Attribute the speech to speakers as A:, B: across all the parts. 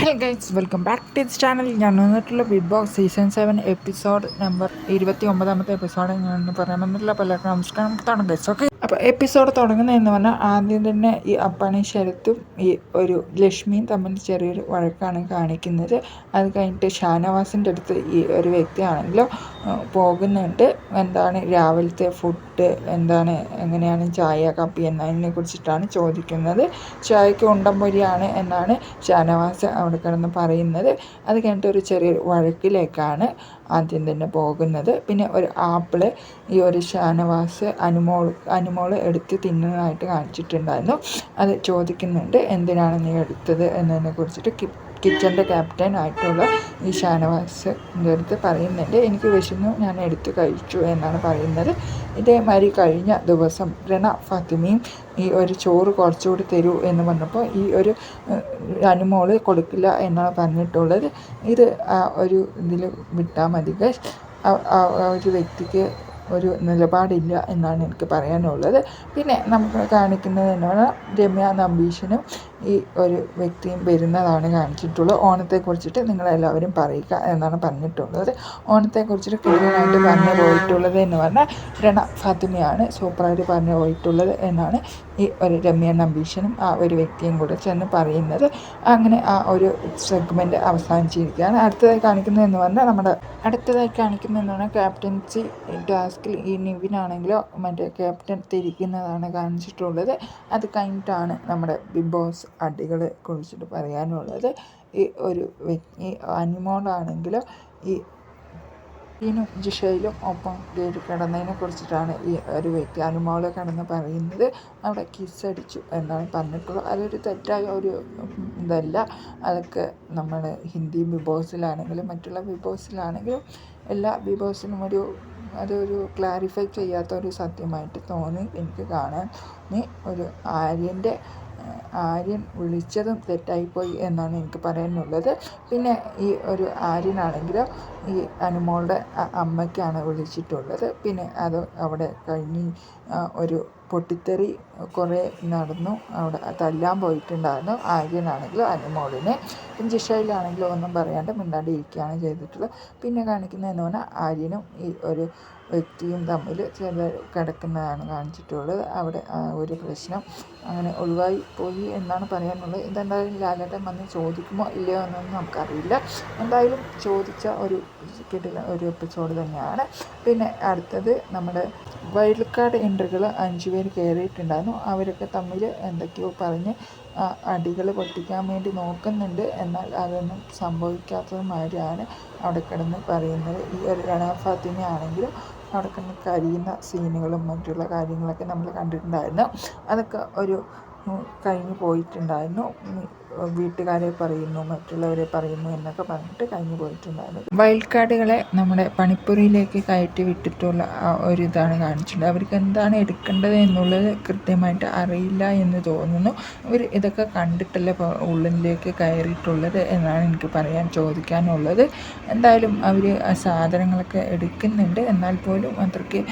A: Hello guys welcome back to this channel ഞാൻ വന്നിട്ടുള്ള Big Boss season seven episode number ഇരുപത്തി ഒമ്പതാമത്തെ episode ഞാൻ പറയാൻ വന്നിട്ടുള്ള പലർക്കും നമസ്കാരം. ഗൈസ് ഓക്കെ അപ്പോൾ എപ്പിസോഡ് തുടങ്ങുന്നതെന്ന് പറഞ്ഞാൽ ആദ്യം തന്നെ ഈ അപ്പാണി ശരത്തും ഈ ഒരു ലക്ഷ്മിയും തമ്മിൽ ചെറിയൊരു വഴക്കാണ് കാണിക്കുന്നത്. അത് കഴിഞ്ഞിട്ട് ഷാനവാസിന്റെ അടുത്ത് ഈ ഒരു വ്യക്തിയാണെങ്കിലോ പോകുന്നുണ്ട്. എന്താണ് രാവിലത്തെ ഫുഡ് എന്താണ് എങ്ങനെയാണ് ചായ കാപ്പി എന്നതിനെ കുറിച്ചിട്ടാണ് ചോദിക്കുന്നത്. ചായക്ക് ഉണ്ടംപൊരിയാണ് എന്നാണ് ഷാനവാസ് അവിടെ കിടന്ന് പറയുന്നത്. അത് കഴിഞ്ഞിട്ട് ഒരു ചെറിയൊരു വഴക്കിലേക്കാണ് ആദ്യം തന്നെ പോകുന്നത്. പിന്നെ ഒരു ആപ്പിൾ ഈ ഒരു ഷാനവാസ് അനുമോൾ അനുമോൾ എടുത്ത് തിന്നുന്നതായിട്ട് കാണിച്ചിട്ടുണ്ടായിരുന്നു. അത് ചോദിക്കുന്നുണ്ട് എന്തിനാണ് നീ എടുത്തത്? എന്നതിനെ കുറിച്ചിട്ട് കിച്ചന്റെ ക്യാപ്റ്റൻ ആയിട്ടുള്ള ഈ ഷാനവാസ് അടുത്ത് പറയുന്നുണ്ട് എനിക്ക് വിശന്നു ഞാൻ എടുത്ത് കഴിച്ചു എന്നാണ് പറയുന്നത്. ഇതേമാതിരി കഴിഞ്ഞ ദിവസം രണ ഫാത്തിമയും ഈ ഒരു ചോറ് കുറച്ചുകൂടി തരൂ എന്ന് പറഞ്ഞപ്പോൾ ഈ ഒരു അനുമോൾ കൊടുക്കില്ല എന്നാണ് പറഞ്ഞിട്ടുള്ളത്. ഇത് ഒരു ഇതിൽ വിട്ടാൽ മതി ആ ഒരു വ്യക്തിക്ക് ഒരു നിലപാടില്ല എന്നാണ് എനിക്ക് പറയാനുള്ളത്. പിന്നെ നമുക്ക് കാണിക്കുന്നത് എന്നാണ് രമ്യ നമ്പീശനും ഈ ഒരു വ്യക്തിയും വരുന്നതാണ് കാണിച്ചിട്ടുള്ളത്. നിങ്ങൾ എല്ലാവരും പറയുക എന്നാണ് പറഞ്ഞിട്ടുള്ളത്. ഓണത്തെക്കുറിച്ചിട്ട് കൂടുതലായിട്ട് പറഞ്ഞു പോയിട്ടുള്ളത് എന്ന് പറഞ്ഞാൽ രണ ഫാത്തിമയാണ്. സൂപ്പറായിട്ട് പറഞ്ഞു പോയിട്ടുള്ളത് എന്നാണ് ഈ ഒരു രമ്യ നമ്പീഷനും ആ ഒരു വ്യക്തിയും കൂടെ ചെന്ന് പറയുന്നത്. അങ്ങനെ ആ ഒരു സെഗ്മെന്റ് അവസാനിച്ചിരിക്കുകയാണ്. അടുത്തതായി കാണിക്കുന്നത് എന്ന് പറഞ്ഞാൽ നമ്മുടെ അടുത്തതായി കാണിക്കുന്ന എന്ന് പറഞ്ഞാൽ ക്യാപ്റ്റൻസി ടാസ്കിൽ ഈ നിവിനാണെങ്കിലോ മറ്റേ ക്യാപ്റ്റൻ തിരിക്കുന്നതാണ് കാണിച്ചിട്ടുള്ളത്. അത് കഴിഞ്ഞിട്ടാണ് നമ്മുടെ ബിഗ് ബോസ് അടികളെ കുറിച്ചിട്ട് പറയാനുള്ളത്. ഈ ഒരു വ്യക്തി അനിമോളാണെങ്കിൽ ഈ ീനും ജിഷയിലും ഒപ്പം കയറി കിടന്നതിനെ കുറിച്ചിട്ടാണ് ഈ ഒരു വ്യക്തി അനുമോളെ കിടന്ന് പറയുന്നത്. അവിടെ കിസ് അടിച്ചു എന്നാണ് പറഞ്ഞിട്ടുള്ളത്. അതൊരു തെറ്റായ ഒരു ഇതല്ല. അതൊക്കെ നമ്മൾ ഹിന്ദി വിഭവസിലാണെങ്കിലും മറ്റുള്ള വിഭവസിലാണെങ്കിലും എല്ലാ വിഭവസിനും ഒരു അതൊരു ക്ലാരിഫൈ ചെയ്യാത്ത ഒരു സത്യമായിട്ട് തോന്നി എനിക്ക് കാണാൻ. ഒരു ആര്യന്റെ ആര്യൻ വിളിച്ചതും തെറ്റായിപ്പോയി എന്നാണ് എനിക്ക് പറയാനുള്ളത്. പിന്നെ ഈ ഒരു ആര്യനാണെങ്കിൽ ഈ അനുമോളുടെ അമ്മയ്ക്കാണ് വിളിച്ചിട്ടുള്ളത്. പിന്നെ അത് അവിടെ കഴിഞ്ഞ് ഒരു പൊട്ടിത്തെറി കുറേ നടന്നു. അവിടെ തല്ലാൻ പോയിട്ടുണ്ടായിരുന്നു. ആര്യനാണെങ്കിലും അനുമോളിനെ. ജിഷയിലാണെങ്കിലും ഒന്നും പറയാണ്ട് മിണ്ടാണ്ട് ഇരിക്കുകയാണ് ചെയ്തിട്ടുള്ളത്. പിന്നെ കാണിക്കുന്നതെന്ന് പറഞ്ഞാൽ ആര്യനും ഈ ഒരു വ്യക്തിയും തമ്മിൽ ചില കിടക്കുന്നതാണ് കാണിച്ചിട്ടുള്ളത്. അവിടെ ഒരു പ്രശ്നം അങ്ങനെ ഒഴിവായി പോയി എന്നാണ് പറയാനുള്ളത്. ഇതെന്തായാലും ലാലേട്ടൻ വന്ന് ചോദിക്കുമോ ഇല്ലയോ എന്നൊന്നും നമുക്കറിയില്ല. എന്തായാലും ചോദിച്ച ഒരു കിട്ടില്ല ഒരു എപ്പിസോഡ് തന്നെയാണ്. പിന്നെ അടുത്തത് നമ്മുടെ വൈൽഡ് കാർഡ് എൻട്രികൾ അഞ്ച് പേര് കയറിയിട്ടുണ്ടായിരുന്നു. അവരൊക്കെ തമ്മിൽ എന്തൊക്കെയോ പറഞ്ഞ് അടികൾ പൊട്ടിക്കാൻ വേണ്ടി നോക്കുന്നുണ്ട്. എന്നാൽ അതൊന്നും സംഭവിക്കാത്തത് മാതിരിയാണ് അവിടെ കിടന്ന് പറയുന്നത്. ഈ ഒരു രണ ഫാത്തിമയാണെങ്കിലും അവിടെ കിടന്ന് കരിയുന്ന സീനുകളും മറ്റുള്ള കാര്യങ്ങളൊക്കെ നമ്മൾ കണ്ടിട്ടുണ്ടായിരുന്നു. അതൊക്കെ ഒരു കഴിഞ്ഞു പോയിട്ടുണ്ടായിരുന്നു. വീട്ടുകാരെ പറയുന്നു മറ്റുള്ളവരെ പറയുന്നു എന്നൊക്കെ പറഞ്ഞിട്ട് കഴിഞ്ഞു പോയിട്ടുണ്ടായിരുന്നു. വൈൽഡ് നമ്മുടെ പണിപ്പുരയിലേക്ക് കയറ്റി വിട്ടിട്ടുള്ള ഒരു ഇതാണ് കാണിച്ചിട്ടുണ്ട് അവർക്ക് എന്താണ് എടുക്കേണ്ടത് എന്നുള്ളത് കൃത്യമായിട്ട് അറിയില്ല എന്ന് തോന്നുന്നു. അവർ ഇതൊക്കെ കണ്ടിട്ടല്ലേ ഉള്ളിലേക്ക് കയറിയിട്ടുള്ളത് എന്നാണ് എനിക്ക് പറയാൻ ചോദിക്കാനുള്ളത്. എന്തായാലും അവർ സാധനങ്ങളൊക്കെ എടുക്കുന്നുണ്ട്. എന്നാൽ പോലും അത്രയ്ക്ക്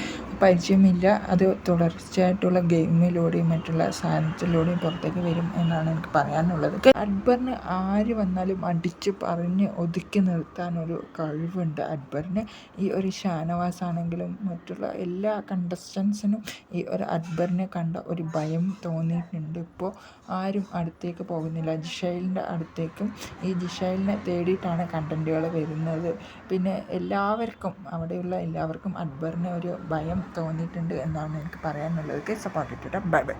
A: പരിചയമില്ല. അത് തുടർച്ചയായിട്ടുള്ള ഗെയിമിലൂടെയും മറ്റുള്ള സാധനത്തിലൂടെയും പുറത്തേക്ക് വരും എന്നാണ് എനിക്ക് പറയാനുള്ളത്. അക്ബറിന് ആര് വന്നാലും അടിച്ച് പറഞ്ഞ് ഒതുക്കി നിർത്താനൊരു കഴിവുണ്ട് അക്ബറിന്. ഈ ഒരു ഷാനവാസ് ആണെങ്കിലും മറ്റുള്ള എല്ലാ കണ്ടസ്റ്റൻസിനും ഈ ഒരു അക്ബറിനെ കണ്ട ഒരു ഭയം തോന്നിയിട്ടുണ്ട്. ഇപ്പോൾ ആരും അടുത്തേക്ക് പോകുന്നില്ല. ജിഷൈലിന്റെ അടുത്തേക്കും ഈ ജിഷൈലിനെ തേടിയിട്ടാണ് കണ്ടന്റുകൾ വരുന്നത്. പിന്നെ എല്ലാവർക്കും അവിടെയുള്ള എല്ലാവർക്കും അക്ബറിനെ ഒരു ഭയം തോന്നിയിട്ടുണ്ട് എന്നാണ് എനിക്ക് പറയാനുള്ളത്. സപ്പോർട്ട് ഇട്ടിട്ട് ബൈ ബൈ.